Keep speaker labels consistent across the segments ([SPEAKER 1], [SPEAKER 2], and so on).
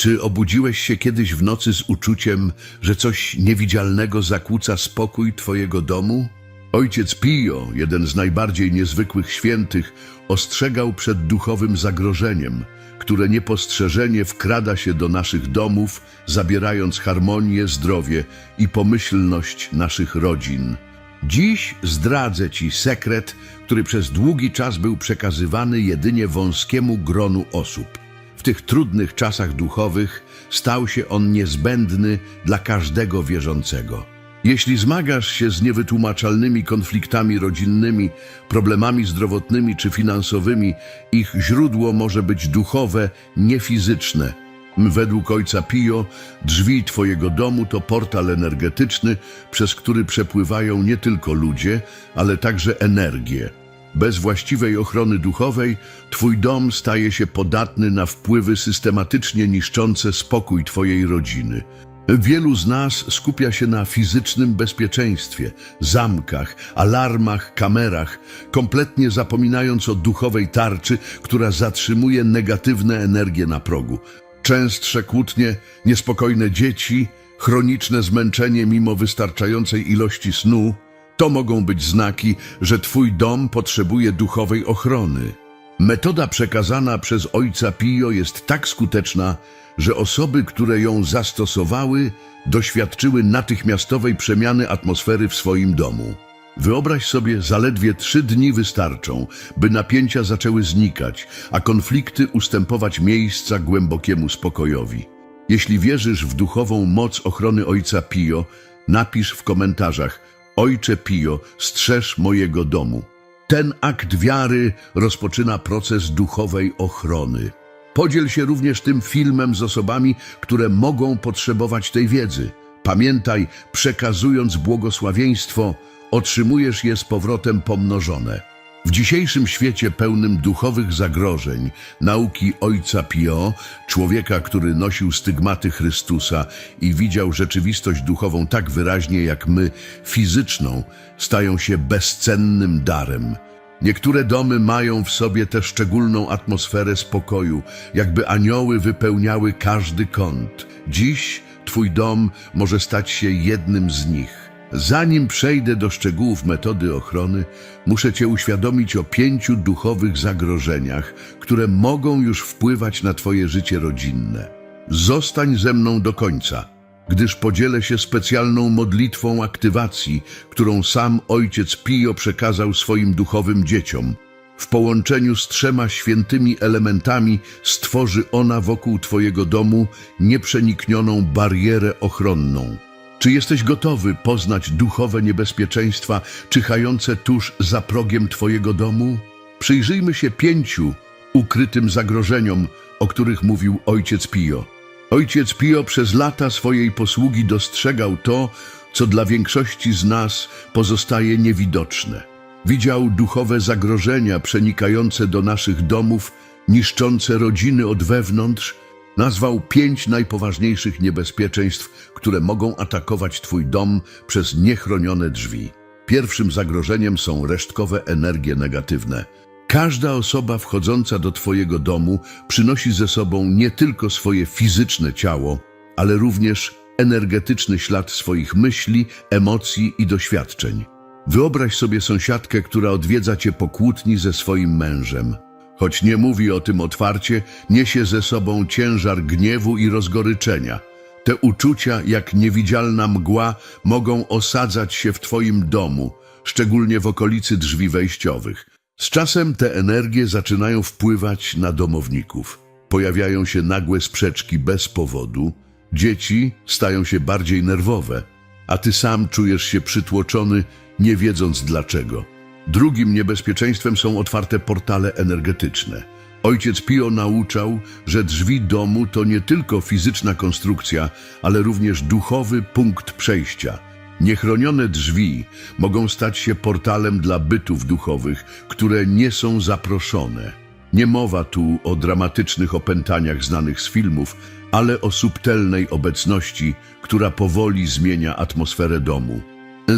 [SPEAKER 1] Czy obudziłeś się kiedyś w nocy z uczuciem, że coś niewidzialnego zakłóca spokój twojego domu? Ojciec Pio, jeden z najbardziej niezwykłych świętych, ostrzegał przed duchowym zagrożeniem, które niepostrzeżenie wkrada się do naszych domów, zabierając harmonię, zdrowie i pomyślność naszych rodzin. Dziś zdradzę Ci sekret, który przez długi czas był przekazywany jedynie wąskiemu gronu osób. W tych trudnych czasach duchowych stał się on niezbędny dla każdego wierzącego. Jeśli zmagasz się z niewytłumaczalnymi konfliktami rodzinnymi, problemami zdrowotnymi czy finansowymi, ich źródło może być duchowe, niefizyczne. Według ojca Pio, drzwi Twojego domu to portal energetyczny, przez który przepływają nie tylko ludzie, ale także energie. Bez właściwej ochrony duchowej Twój dom staje się podatny na wpływy systematycznie niszczące spokój Twojej rodziny. Wielu z nas skupia się na fizycznym bezpieczeństwie, zamkach, alarmach, kamerach, kompletnie zapominając o duchowej tarczy, która zatrzymuje negatywne energie na progu. Częstsze kłótnie, niespokojne dzieci, chroniczne zmęczenie mimo wystarczającej ilości snu to mogą być znaki, że Twój dom potrzebuje duchowej ochrony. Metoda przekazana przez ojca Pio jest tak skuteczna, że osoby, które ją zastosowały, doświadczyły natychmiastowej przemiany atmosfery w swoim domu. Wyobraź sobie, zaledwie trzy dni wystarczą, by napięcia zaczęły znikać, a konflikty ustępować miejsca głębokiemu spokojowi. Jeśli wierzysz w duchową moc ochrony Ojca Pio, napisz w komentarzach Ojcze Pio, strzeż mojego domu. Ten akt wiary rozpoczyna proces duchowej ochrony. Podziel się również tym filmem z osobami, które mogą potrzebować tej wiedzy. Pamiętaj, przekazując błogosławieństwo, otrzymujesz je z powrotem pomnożone. W dzisiejszym świecie pełnym duchowych zagrożeń, nauki Ojca Pio, człowieka, który nosił stygmaty Chrystusa i widział rzeczywistość duchową tak wyraźnie jak my, fizyczną, stają się bezcennym darem. Niektóre domy mają w sobie tę szczególną atmosferę spokoju, jakby anioły wypełniały każdy kąt. Dziś Twój dom może stać się jednym z nich. Zanim przejdę do szczegółów metody ochrony, muszę Cię uświadomić o pięciu duchowych zagrożeniach, które mogą już wpływać na Twoje życie rodzinne. Zostań ze mną do końca, gdyż podzielę się specjalną modlitwą aktywacji, którą sam ojciec Pio przekazał swoim duchowym dzieciom. W połączeniu z trzema świętymi elementami stworzy ona wokół Twojego domu nieprzeniknioną barierę ochronną. Czy jesteś gotowy poznać duchowe niebezpieczeństwa czyhające tuż za progiem Twojego domu? Przyjrzyjmy się pięciu ukrytym zagrożeniom, o których mówił ojciec Pio. Ojciec Pio przez lata swojej posługi dostrzegał to, co dla większości z nas pozostaje niewidoczne. Widział duchowe zagrożenia przenikające do naszych domów, niszczące rodziny od wewnątrz, nazwał pięć najpoważniejszych niebezpieczeństw, które mogą atakować Twój dom przez niechronione drzwi. Pierwszym zagrożeniem są resztkowe energie negatywne. Każda osoba wchodząca do Twojego domu przynosi ze sobą nie tylko swoje fizyczne ciało, ale również energetyczny ślad swoich myśli, emocji i doświadczeń. Wyobraź sobie sąsiadkę, która odwiedza Cię po kłótni ze swoim mężem. Choć nie mówi o tym otwarcie, niesie ze sobą ciężar gniewu i rozgoryczenia. Te uczucia, jak niewidzialna mgła, mogą osadzać się w Twoim domu, szczególnie w okolicy drzwi wejściowych. Z czasem te energie zaczynają wpływać na domowników. Pojawiają się nagłe sprzeczki bez powodu, dzieci stają się bardziej nerwowe, a Ty sam czujesz się przytłoczony, nie wiedząc dlaczego. Drugim niebezpieczeństwem są otwarte portale energetyczne. Ojciec Pio nauczał, że drzwi domu to nie tylko fizyczna konstrukcja, ale również duchowy punkt przejścia. Niechronione drzwi mogą stać się portalem dla bytów duchowych, które nie są zaproszone. Nie mowa tu o dramatycznych opętaniach znanych z filmów, ale o subtelnej obecności, która powoli zmienia atmosferę domu.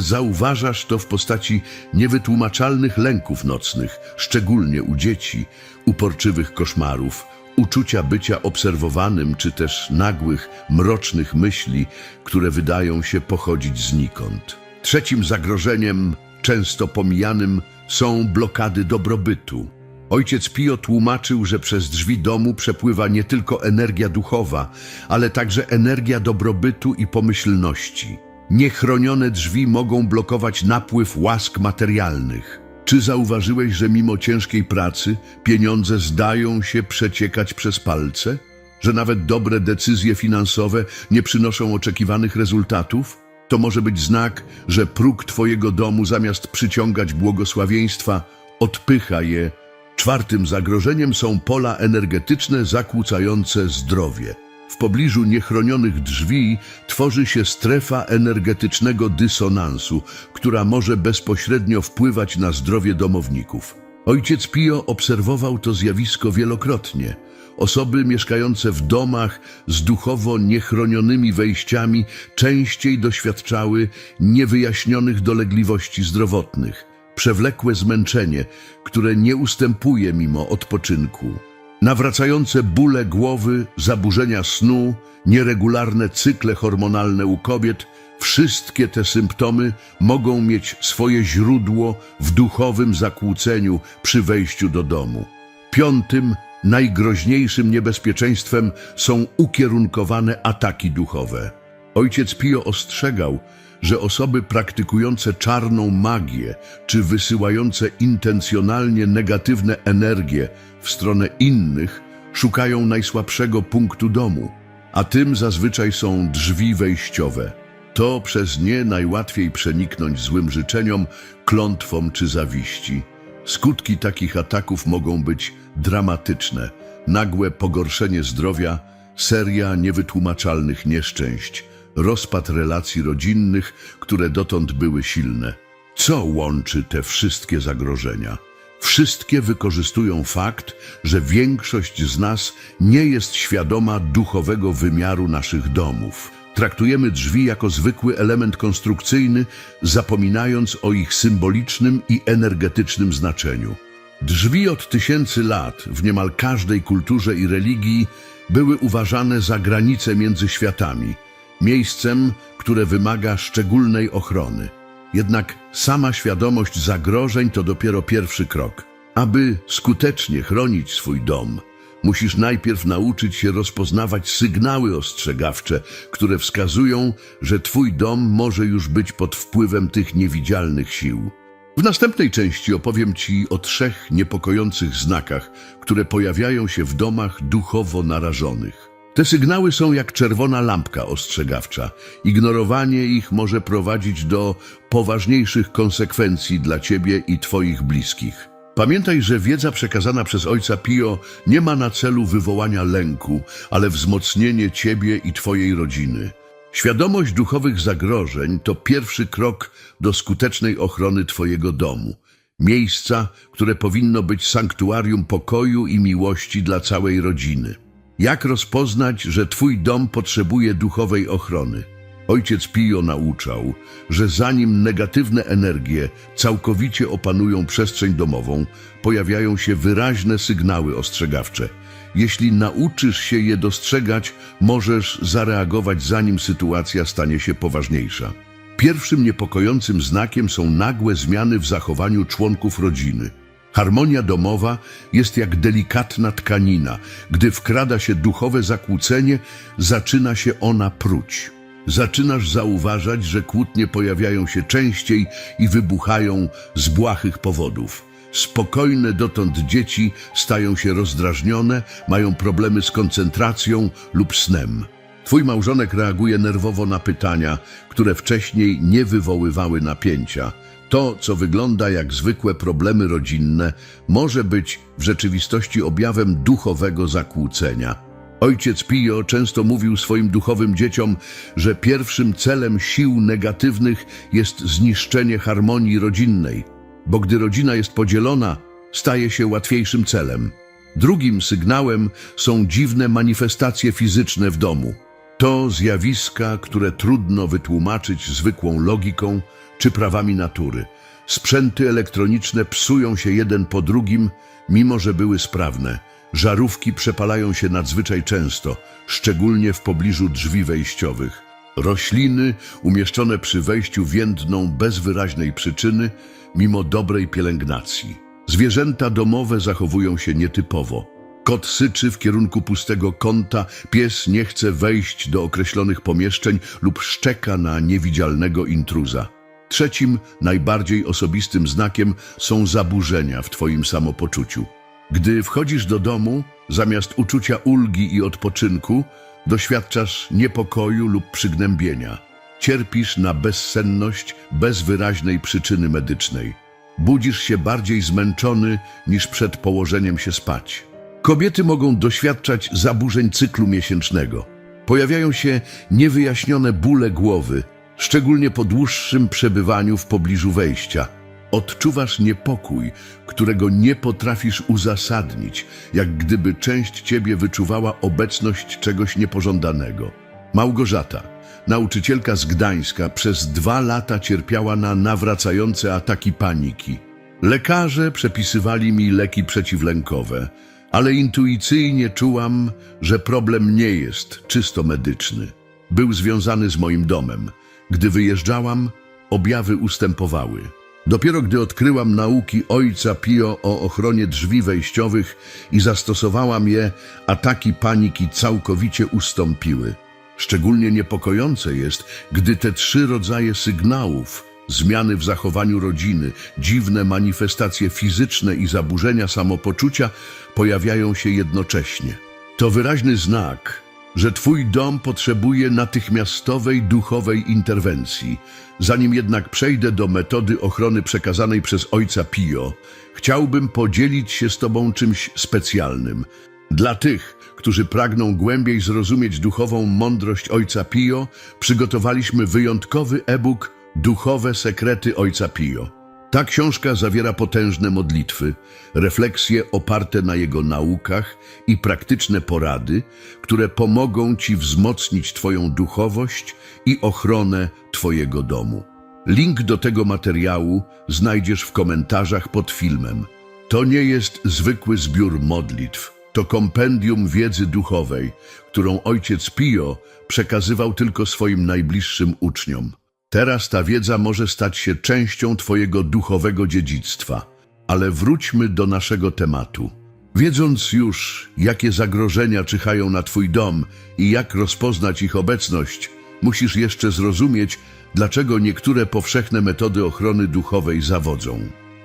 [SPEAKER 1] Zauważasz to w postaci niewytłumaczalnych lęków nocnych, szczególnie u dzieci, uporczywych koszmarów, uczucia bycia obserwowanym, czy też nagłych, mrocznych myśli, które wydają się pochodzić znikąd. Trzecim zagrożeniem, często pomijanym, są blokady dobrobytu. Ojciec Pio tłumaczył, że przez drzwi domu przepływa nie tylko energia duchowa, ale także energia dobrobytu i pomyślności. Niechronione drzwi mogą blokować napływ łask materialnych. Czy zauważyłeś, że mimo ciężkiej pracy pieniądze zdają się przeciekać przez palce? Że nawet dobre decyzje finansowe nie przynoszą oczekiwanych rezultatów? To może być znak, że próg Twojego domu zamiast przyciągać błogosławieństwa, odpycha je. Czwartym zagrożeniem są pola energetyczne zakłócające zdrowie. W pobliżu niechronionych drzwi tworzy się strefa energetycznego dysonansu, która może bezpośrednio wpływać na zdrowie domowników. Ojciec Pio obserwował to zjawisko wielokrotnie. Osoby mieszkające w domach z duchowo niechronionymi wejściami częściej doświadczały niewyjaśnionych dolegliwości zdrowotnych, przewlekłe zmęczenie, które nie ustępuje mimo odpoczynku. Nawracające bóle głowy, zaburzenia snu, nieregularne cykle hormonalne u kobiet, wszystkie te symptomy mogą mieć swoje źródło w duchowym zakłóceniu przy wejściu do domu. Piątym, najgroźniejszym niebezpieczeństwem są ukierunkowane ataki duchowe. Ojciec Pio ostrzegał, że osoby praktykujące czarną magię czy wysyłające intencjonalnie negatywne energie w stronę innych szukają najsłabszego punktu domu, a tym zazwyczaj są drzwi wejściowe. To przez nie najłatwiej przeniknąć złym życzeniom, klątwom czy zawiści. Skutki takich ataków mogą być dramatyczne. Nagłe pogorszenie zdrowia, seria niewytłumaczalnych nieszczęść, rozpad relacji rodzinnych, które dotąd były silne. Co łączy te wszystkie zagrożenia? Wszystkie wykorzystują fakt, że większość z nas nie jest świadoma duchowego wymiaru naszych domów. Traktujemy drzwi jako zwykły element konstrukcyjny, zapominając o ich symbolicznym i energetycznym znaczeniu. Drzwi od tysięcy lat w niemal każdej kulturze i religii były uważane za granicę między światami, miejscem, które wymaga szczególnej ochrony. Jednak sama świadomość zagrożeń to dopiero pierwszy krok. Aby skutecznie chronić swój dom, musisz najpierw nauczyć się rozpoznawać sygnały ostrzegawcze, które wskazują, że twój dom może już być pod wpływem tych niewidzialnych sił. W następnej części opowiem Ci o trzech niepokojących znakach, które pojawiają się w domach duchowo narażonych. Te sygnały są jak czerwona lampka ostrzegawcza. Ignorowanie ich może prowadzić do poważniejszych konsekwencji dla Ciebie i Twoich bliskich. Pamiętaj, że wiedza przekazana przez Ojca Pio nie ma na celu wywołania lęku, ale wzmocnienie Ciebie i Twojej rodziny. Świadomość duchowych zagrożeń to pierwszy krok do skutecznej ochrony Twojego domu. Miejsca, które powinno być sanktuarium pokoju i miłości dla całej rodziny. Jak rozpoznać, że Twój dom potrzebuje duchowej ochrony? Ojciec Pio nauczał, że zanim negatywne energie całkowicie opanują przestrzeń domową, pojawiają się wyraźne sygnały ostrzegawcze. Jeśli nauczysz się je dostrzegać, możesz zareagować zanim sytuacja stanie się poważniejsza. Pierwszym niepokojącym znakiem są nagłe zmiany w zachowaniu członków rodziny. Harmonia domowa jest jak delikatna tkanina. Gdy wkrada się duchowe zakłócenie, zaczyna się ona pruć. Zaczynasz zauważać, że kłótnie pojawiają się częściej i wybuchają z błahych powodów. Spokojne dotąd dzieci stają się rozdrażnione, mają problemy z koncentracją lub snem. Twój małżonek reaguje nerwowo na pytania, które wcześniej nie wywoływały napięcia. To, co wygląda jak zwykłe problemy rodzinne, może być w rzeczywistości objawem duchowego zakłócenia. Ojciec Pio często mówił swoim duchowym dzieciom, że pierwszym celem sił negatywnych jest zniszczenie harmonii rodzinnej, bo gdy rodzina jest podzielona, staje się łatwiejszym celem. Drugim sygnałem są dziwne manifestacje fizyczne w domu. To zjawiska, które trudno wytłumaczyć zwykłą logiką czy prawami natury. Sprzęty elektroniczne psują się jeden po drugim, mimo że były sprawne. Żarówki przepalają się nadzwyczaj często, szczególnie w pobliżu drzwi wejściowych. Rośliny umieszczone przy wejściu więdną bez wyraźnej przyczyny, mimo dobrej pielęgnacji. Zwierzęta domowe zachowują się nietypowo. Kot syczy w kierunku pustego kąta, pies nie chce wejść do określonych pomieszczeń lub szczeka na niewidzialnego intruza. Trzecim, najbardziej osobistym znakiem są zaburzenia w Twoim samopoczuciu. Gdy wchodzisz do domu, zamiast uczucia ulgi i odpoczynku, doświadczasz niepokoju lub przygnębienia. Cierpisz na bezsenność bez wyraźnej przyczyny medycznej. Budzisz się bardziej zmęczony niż przed położeniem się spać. Kobiety mogą doświadczać zaburzeń cyklu miesięcznego. Pojawiają się niewyjaśnione bóle głowy, szczególnie po dłuższym przebywaniu w pobliżu wejścia. Odczuwasz niepokój, którego nie potrafisz uzasadnić, jak gdyby część ciebie wyczuwała obecność czegoś niepożądanego. Małgorzata, nauczycielka z Gdańska, przez dwa lata cierpiała na nawracające ataki paniki. Lekarze przepisywali mi leki przeciwlękowe, ale intuicyjnie czułam, że problem nie jest czysto medyczny. Był związany z moim domem. Gdy wyjeżdżałam, objawy ustępowały. Dopiero gdy odkryłam nauki ojca Pio o ochronie drzwi wejściowych i zastosowałam je, ataki paniki całkowicie ustąpiły. Szczególnie niepokojące jest, gdy te trzy rodzaje sygnałów zmiany w zachowaniu rodziny, dziwne manifestacje fizyczne i zaburzenia samopoczucia pojawiają się jednocześnie. To wyraźny znak, że Twój dom potrzebuje natychmiastowej duchowej interwencji. Zanim jednak przejdę do metody ochrony przekazanej przez ojca Pio, chciałbym podzielić się z Tobą czymś specjalnym. Dla tych, którzy pragną głębiej zrozumieć duchową mądrość ojca Pio, przygotowaliśmy wyjątkowy e-book Duchowe sekrety ojca Pio. Ta książka zawiera potężne modlitwy, refleksje oparte na jego naukach i praktyczne porady, które pomogą Ci wzmocnić Twoją duchowość i ochronę Twojego domu. Link do tego materiału znajdziesz w komentarzach pod filmem. To nie jest zwykły zbiór modlitw, to kompendium wiedzy duchowej, którą ojciec Pio przekazywał tylko swoim najbliższym uczniom. Teraz ta wiedza może stać się częścią Twojego duchowego dziedzictwa. Ale wróćmy do naszego tematu. Wiedząc już, jakie zagrożenia czyhają na Twój dom i jak rozpoznać ich obecność, musisz jeszcze zrozumieć, dlaczego niektóre powszechne metody ochrony duchowej zawodzą.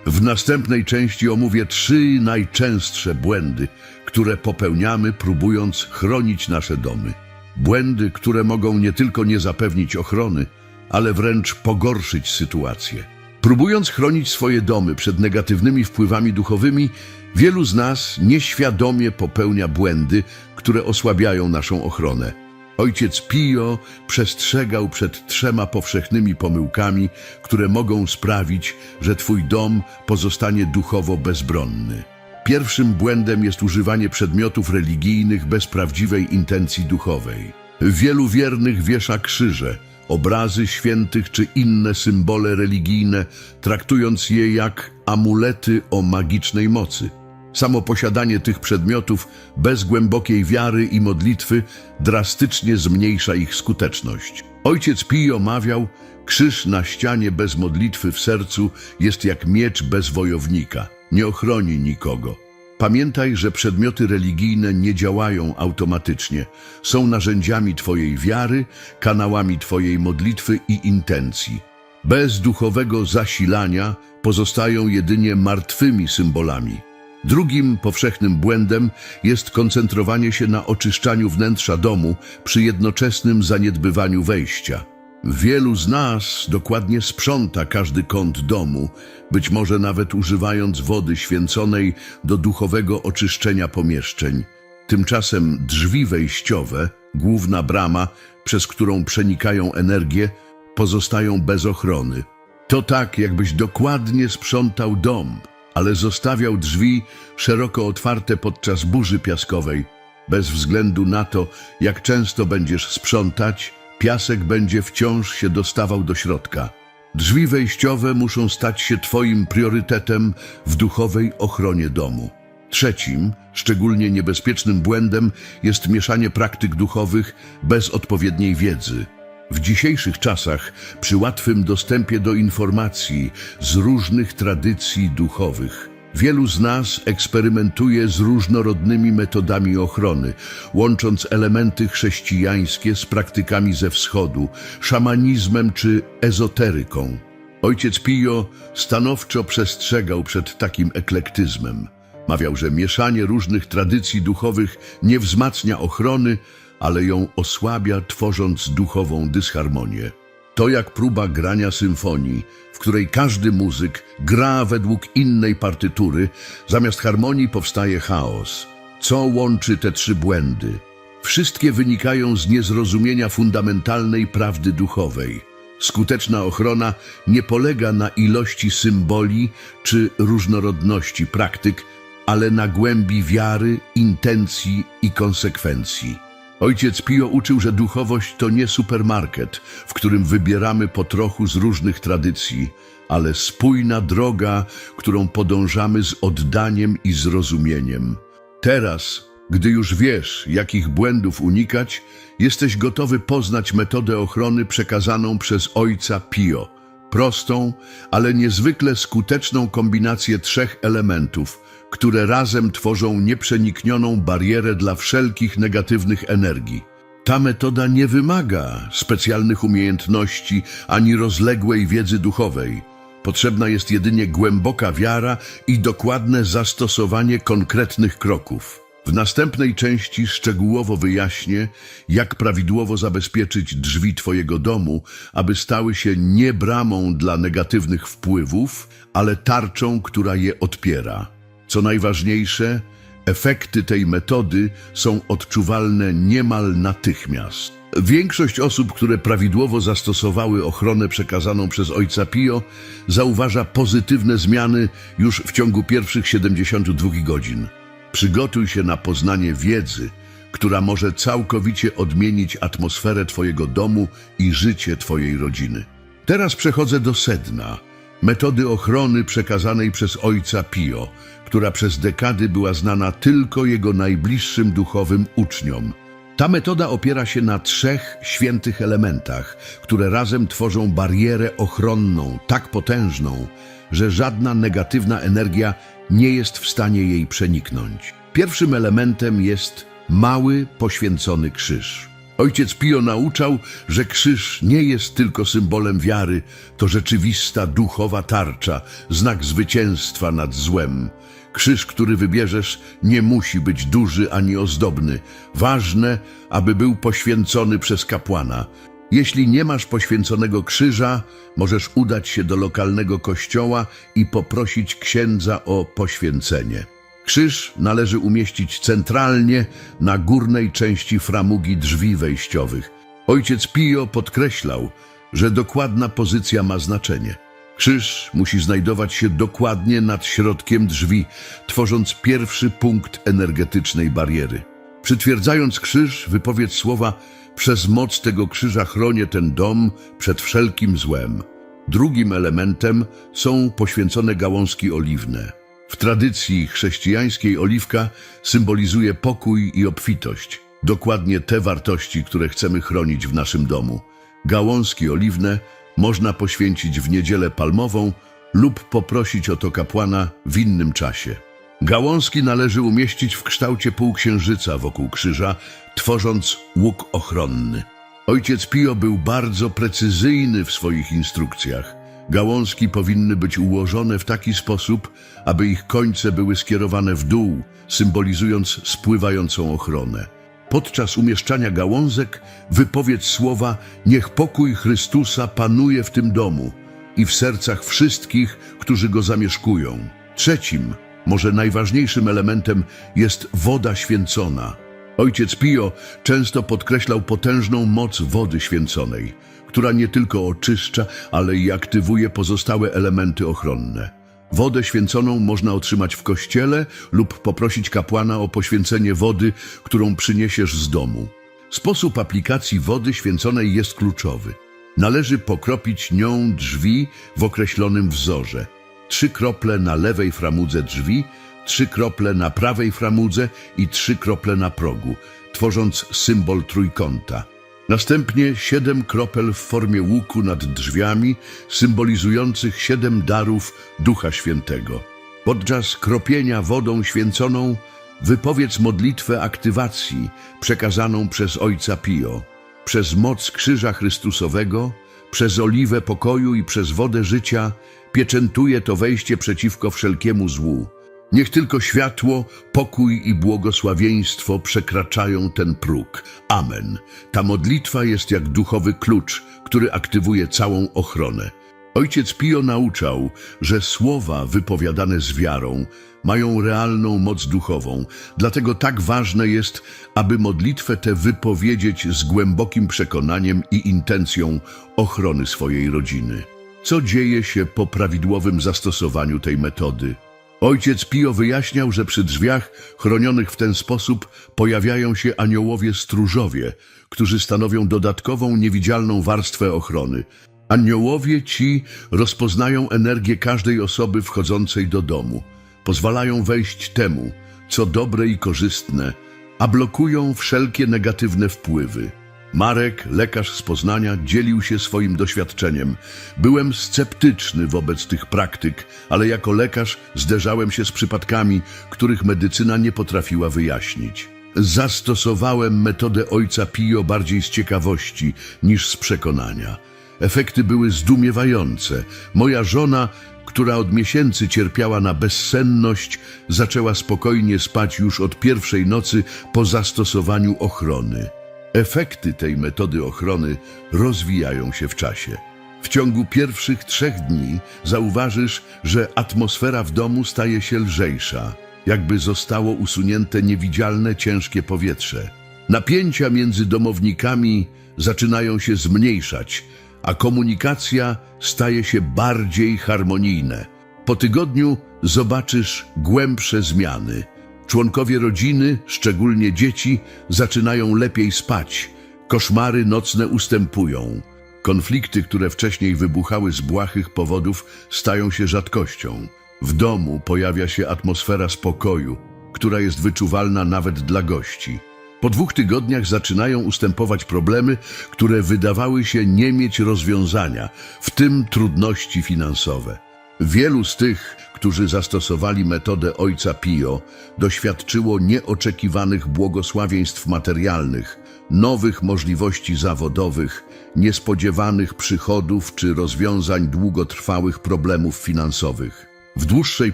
[SPEAKER 1] W następnej części omówię trzy najczęstsze błędy, które popełniamy, próbując chronić nasze domy. Błędy, które mogą nie tylko nie zapewnić ochrony, ale wręcz pogorszyć sytuację. Próbując chronić swoje domy przed negatywnymi wpływami duchowymi, wielu z nas nieświadomie popełnia błędy, które osłabiają naszą ochronę. Ojciec Pio przestrzegał przed trzema powszechnymi pomyłkami, które mogą sprawić, że Twój dom pozostanie duchowo bezbronny. Pierwszym błędem jest używanie przedmiotów religijnych bez prawdziwej intencji duchowej. Wielu wiernych wiesza krzyże, obrazy świętych czy inne symbole religijne, traktując je jak amulety o magicznej mocy. Samo posiadanie tych przedmiotów bez głębokiej wiary i modlitwy drastycznie zmniejsza ich skuteczność. Ojciec Pio mawiał, krzyż na ścianie bez modlitwy w sercu jest jak miecz bez wojownika, nie ochroni nikogo. Pamiętaj, że przedmioty religijne nie działają automatycznie. Są narzędziami Twojej wiary, kanałami Twojej modlitwy i intencji. Bez duchowego zasilania pozostają jedynie martwymi symbolami. Drugim powszechnym błędem jest koncentrowanie się na oczyszczaniu wnętrza domu przy jednoczesnym zaniedbywaniu wejścia. Wielu z nas dokładnie sprząta każdy kąt domu, być może nawet używając wody święconej do duchowego oczyszczenia pomieszczeń. Tymczasem drzwi wejściowe, główna brama, przez którą przenikają energie, pozostają bez ochrony. To tak, jakbyś dokładnie sprzątał dom, ale zostawiał drzwi szeroko otwarte podczas burzy piaskowej. Bez względu na to, jak często będziesz sprzątać, piasek będzie wciąż się dostawał do środka. Drzwi wejściowe muszą stać się Twoim priorytetem w duchowej ochronie domu. Trzecim, szczególnie niebezpiecznym błędem jest mieszanie praktyk duchowych bez odpowiedniej wiedzy. W dzisiejszych czasach, przy łatwym dostępie do informacji z różnych tradycji duchowych, wielu z nas eksperymentuje z różnorodnymi metodami ochrony, łącząc elementy chrześcijańskie z praktykami ze wschodu, szamanizmem czy ezoteryką. Ojciec Pio stanowczo przestrzegał przed takim eklektyzmem. Mawiał, że mieszanie różnych tradycji duchowych nie wzmacnia ochrony, ale ją osłabia, tworząc duchową dysharmonię. To jak próba grania symfonii, w której każdy muzyk gra według innej partytury, zamiast harmonii powstaje chaos. Co łączy te trzy błędy? Wszystkie wynikają z niezrozumienia fundamentalnej prawdy duchowej. Skuteczna ochrona nie polega na ilości symboli czy różnorodności praktyk, ale na głębi wiary, intencji i konsekwencji. Ojciec Pio uczył, że duchowość to nie supermarket, w którym wybieramy po trochu z różnych tradycji, ale spójna droga, którą podążamy z oddaniem i zrozumieniem. Teraz, gdy już wiesz, jakich błędów unikać, jesteś gotowy poznać metodę ochrony przekazaną przez ojca Pio. Prostą, ale niezwykle skuteczną kombinację trzech elementów, które razem tworzą nieprzeniknioną barierę dla wszelkich negatywnych energii. Ta metoda nie wymaga specjalnych umiejętności ani rozległej wiedzy duchowej. Potrzebna jest jedynie głęboka wiara i dokładne zastosowanie konkretnych kroków. W następnej części szczegółowo wyjaśnię, jak prawidłowo zabezpieczyć drzwi Twojego domu, aby stały się nie bramą dla negatywnych wpływów, ale tarczą, która je odpiera. Co najważniejsze, efekty tej metody są odczuwalne niemal natychmiast. Większość osób, które prawidłowo zastosowały ochronę przekazaną przez ojca Pio, zauważa pozytywne zmiany już w ciągu pierwszych 72 godzin. Przygotuj się na poznanie wiedzy, która może całkowicie odmienić atmosferę Twojego domu i życie Twojej rodziny. Teraz przechodzę do sedna, metody ochrony przekazanej przez ojca Pio, która przez dekady była znana tylko jego najbliższym duchowym uczniom. Ta metoda opiera się na trzech świętych elementach, które razem tworzą barierę ochronną tak potężną, że żadna negatywna energia nie jest w stanie jej przeniknąć. Pierwszym elementem jest mały, poświęcony krzyż. Ojciec Pio nauczał, że krzyż nie jest tylko symbolem wiary, to rzeczywista duchowa tarcza, znak zwycięstwa nad złem. Krzyż, który wybierzesz, nie musi być duży ani ozdobny. Ważne, aby był poświęcony przez kapłana. Jeśli nie masz poświęconego krzyża, możesz udać się do lokalnego kościoła i poprosić księdza o poświęcenie. Krzyż należy umieścić centralnie na górnej części framugi drzwi wejściowych. Ojciec Pio podkreślał, że dokładna pozycja ma znaczenie. Krzyż musi znajdować się dokładnie nad środkiem drzwi, tworząc pierwszy punkt energetycznej bariery. Przytwierdzając krzyż, wypowiedz słowa Przez moc tego krzyża chronię ten dom przed wszelkim złem. Drugim elementem są poświęcone gałązki oliwne. W tradycji chrześcijańskiej oliwka symbolizuje pokój i obfitość. Dokładnie te wartości, które chcemy chronić w naszym domu. Gałązki oliwne można poświęcić w niedzielę palmową lub poprosić o to kapłana w innym czasie. Gałązki należy umieścić w kształcie półksiężyca wokół krzyża, tworząc łuk ochronny. Ojciec Pio był bardzo precyzyjny w swoich instrukcjach. Gałązki powinny być ułożone w taki sposób, aby ich końce były skierowane w dół, symbolizując spływającą ochronę. Podczas umieszczania gałązek wypowiedz słowa Niech pokój Chrystusa panuje w tym domu i w sercach wszystkich, którzy go zamieszkują. Trzecim, może najważniejszym elementem jest woda święcona. Ojciec Pio często podkreślał potężną moc wody święconej, która nie tylko oczyszcza, ale i aktywuje pozostałe elementy ochronne. Wodę święconą można otrzymać w kościele lub poprosić kapłana o poświęcenie wody, którą przyniesiesz z domu. Sposób aplikacji wody święconej jest kluczowy. Należy pokropić nią drzwi w określonym wzorze. Trzy krople na lewej framudze drzwi, trzy krople na prawej framudze i trzy krople na progu, tworząc symbol trójkąta. Następnie siedem kropel w formie łuku nad drzwiami, symbolizujących siedem darów Ducha Świętego. Podczas kropienia wodą święconą wypowiedz modlitwę aktywacji przekazaną przez Ojca Pio. Przez moc Krzyża Chrystusowego, przez oliwę pokoju i przez wodę życia pieczętuje to wejście przeciwko wszelkiemu złu. Niech tylko światło, pokój i błogosławieństwo przekraczają ten próg. Amen. Ta modlitwa jest jak duchowy klucz, który aktywuje całą ochronę. Ojciec Pio nauczał, że słowa wypowiadane z wiarą mają realną moc duchową, dlatego tak ważne jest, aby modlitwę tę wypowiedzieć z głębokim przekonaniem i intencją ochrony swojej rodziny. Co dzieje się po prawidłowym zastosowaniu tej metody? Ojciec Pio wyjaśniał, że przy drzwiach chronionych w ten sposób pojawiają się aniołowie stróżowie, którzy stanowią dodatkową, niewidzialną warstwę ochrony. Aniołowie ci rozpoznają energię każdej osoby wchodzącej do domu, pozwalają wejść temu, co dobre i korzystne, a blokują wszelkie negatywne wpływy. Marek, lekarz z Poznania, dzielił się swoim doświadczeniem. Byłem sceptyczny wobec tych praktyk, ale jako lekarz zderzałem się z przypadkami, których medycyna nie potrafiła wyjaśnić. Zastosowałem metodę ojca Pio bardziej z ciekawości niż z przekonania. Efekty były zdumiewające. Moja żona, która od miesięcy cierpiała na bezsenność, zaczęła spokojnie spać już od pierwszej nocy po zastosowaniu ochrony. Efekty tej metody ochrony rozwijają się w czasie. W ciągu pierwszych trzech dni zauważysz, że atmosfera w domu staje się lżejsza, jakby zostało usunięte niewidzialne ciężkie powietrze. Napięcia między domownikami zaczynają się zmniejszać, a komunikacja staje się bardziej harmonijna. Po tygodniu zobaczysz głębsze zmiany. Członkowie rodziny, szczególnie dzieci, zaczynają lepiej spać. Koszmary nocne ustępują. Konflikty, które wcześniej wybuchały z błahych powodów, stają się rzadkością. W domu pojawia się atmosfera spokoju, która jest wyczuwalna nawet dla gości. Po dwóch tygodniach zaczynają ustępować problemy, które wydawały się nie mieć rozwiązania, w tym trudności finansowe. Wielu z tych, którzy zastosowali metodę Ojca Pio, doświadczyło nieoczekiwanych błogosławieństw materialnych, nowych możliwości zawodowych, niespodziewanych przychodów czy rozwiązań długotrwałych problemów finansowych. W dłuższej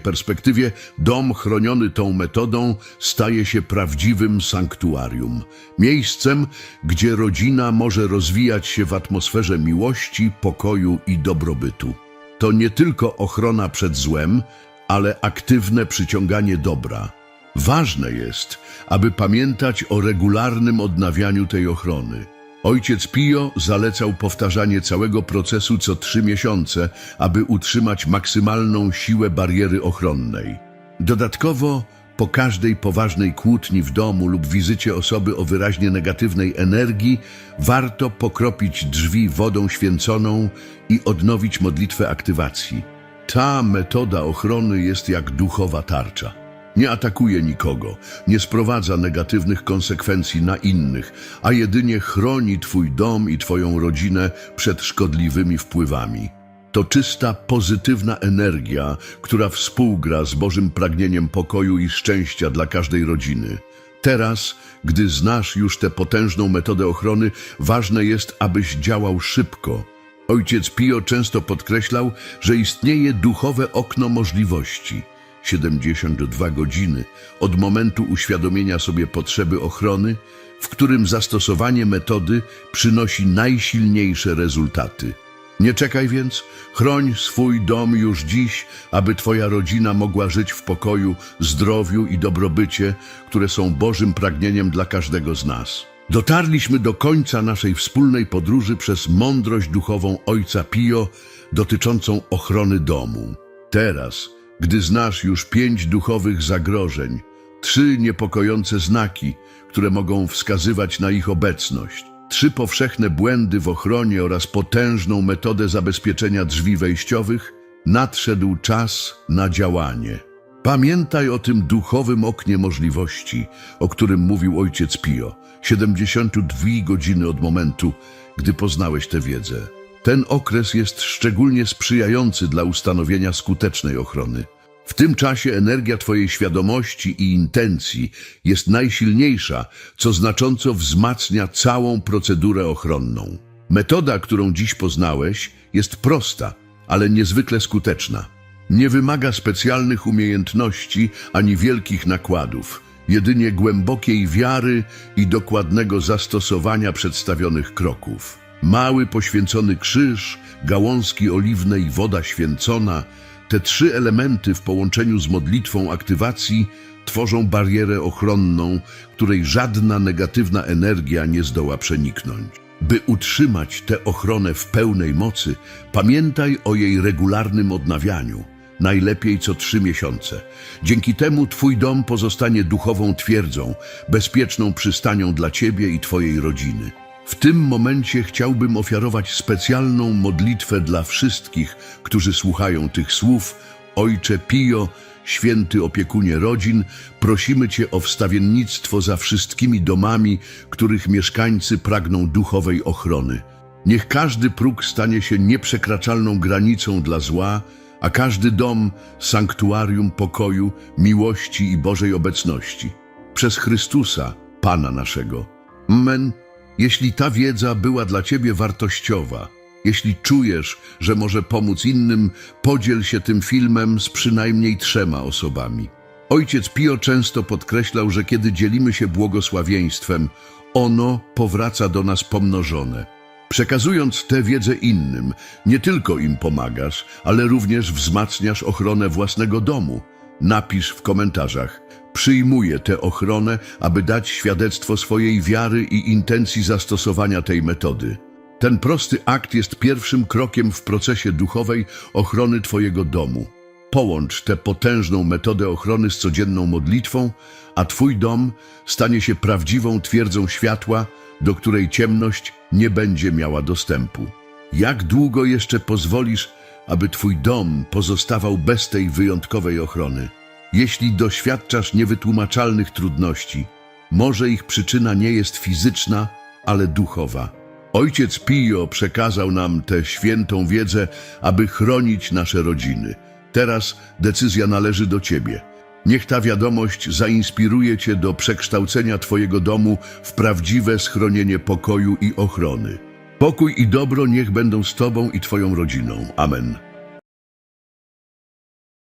[SPEAKER 1] perspektywie dom chroniony tą metodą staje się prawdziwym sanktuarium, miejscem, gdzie rodzina może rozwijać się w atmosferze miłości, pokoju i dobrobytu. To nie tylko ochrona przed złem, ale aktywne przyciąganie dobra. Ważne jest, aby pamiętać o regularnym odnawianiu tej ochrony. Ojciec Pio zalecał powtarzanie całego procesu co trzy miesiące, aby utrzymać maksymalną siłę bariery ochronnej. Dodatkowo, po każdej poważnej kłótni w domu lub wizycie osoby o wyraźnie negatywnej energii, warto pokropić drzwi wodą święconą i odnowić modlitwę aktywacji. Ta metoda ochrony jest jak duchowa tarcza. Nie atakuje nikogo, nie sprowadza negatywnych konsekwencji na innych, a jedynie chroni Twój dom i Twoją rodzinę przed szkodliwymi wpływami. To czysta, pozytywna energia, która współgra z Bożym pragnieniem pokoju i szczęścia dla każdej rodziny. Teraz, gdy znasz już tę potężną metodę ochrony, ważne jest, abyś działał szybko. Ojciec Pio często podkreślał, że istnieje duchowe okno możliwości – 72 godziny od momentu uświadomienia sobie potrzeby ochrony, w którym zastosowanie metody przynosi najsilniejsze rezultaty. Nie czekaj więc, chroń swój dom już dziś, aby Twoja rodzina mogła żyć w pokoju, zdrowiu i dobrobycie, które są Bożym pragnieniem dla każdego z nas. Dotarliśmy do końca naszej wspólnej podróży przez mądrość duchową Ojca Pio dotyczącą ochrony domu. Teraz gdy znasz już pięć duchowych zagrożeń, trzy niepokojące znaki, które mogą wskazywać na ich obecność, trzy powszechne błędy w ochronie oraz potężną metodę zabezpieczenia drzwi wejściowych, nadszedł czas na działanie. Pamiętaj o tym duchowym oknie możliwości, o którym mówił ojciec Pio. 72 godziny od momentu, gdy poznałeś tę wiedzę. Ten okres jest szczególnie sprzyjający dla ustanowienia skutecznej ochrony. W tym czasie energia Twojej świadomości i intencji jest najsilniejsza, co znacząco wzmacnia całą procedurę ochronną. Metoda, którą dziś poznałeś, jest prosta, ale niezwykle skuteczna. Nie wymaga specjalnych umiejętności ani wielkich nakładów, jedynie głębokiej wiary i dokładnego zastosowania przedstawionych kroków. Mały poświęcony krzyż, gałązki oliwne i woda święcona, te trzy elementy w połączeniu z modlitwą aktywacji tworzą barierę ochronną, której żadna negatywna energia nie zdoła przeniknąć. By utrzymać tę ochronę w pełnej mocy, pamiętaj o jej regularnym odnawianiu, najlepiej co trzy miesiące. Dzięki temu Twój dom pozostanie duchową twierdzą, bezpieczną przystanią dla Ciebie i Twojej rodziny. W tym momencie chciałbym ofiarować specjalną modlitwę dla wszystkich, którzy słuchają tych słów. Ojcze Pio, święty opiekunie rodzin, prosimy Cię o wstawiennictwo za wszystkimi domami, których mieszkańcy pragną duchowej ochrony. Niech każdy próg stanie się nieprzekraczalną granicą dla zła, a każdy dom sanktuarium pokoju, miłości i Bożej obecności. Przez Chrystusa, Pana naszego. Amen. Jeśli ta wiedza była dla Ciebie wartościowa, jeśli czujesz, że może pomóc innym, podziel się tym filmem z przynajmniej trzema osobami. Ojciec Pio często podkreślał, że kiedy dzielimy się błogosławieństwem, ono powraca do nas pomnożone. Przekazując tę wiedzę innym, nie tylko im pomagasz, ale również wzmacniasz ochronę własnego domu. Napisz w komentarzach. Przyjmuję tę ochronę, aby dać świadectwo swojej wiary i intencji zastosowania tej metody. Ten prosty akt jest pierwszym krokiem w procesie duchowej ochrony Twojego domu. Połącz tę potężną metodę ochrony z codzienną modlitwą, a Twój dom stanie się prawdziwą twierdzą światła, do której ciemność nie będzie miała dostępu. Jak długo jeszcze pozwolisz, aby Twój dom pozostawał bez tej wyjątkowej ochrony? Jeśli doświadczasz niewytłumaczalnych trudności, może ich przyczyna nie jest fizyczna, ale duchowa. Ojciec Pio przekazał nam tę świętą wiedzę, aby chronić nasze rodziny. Teraz decyzja należy do Ciebie. Niech ta wiadomość zainspiruje Cię do przekształcenia Twojego domu w prawdziwe schronienie pokoju i ochrony. Pokój i dobro niech będą z Tobą i Twoją rodziną. Amen.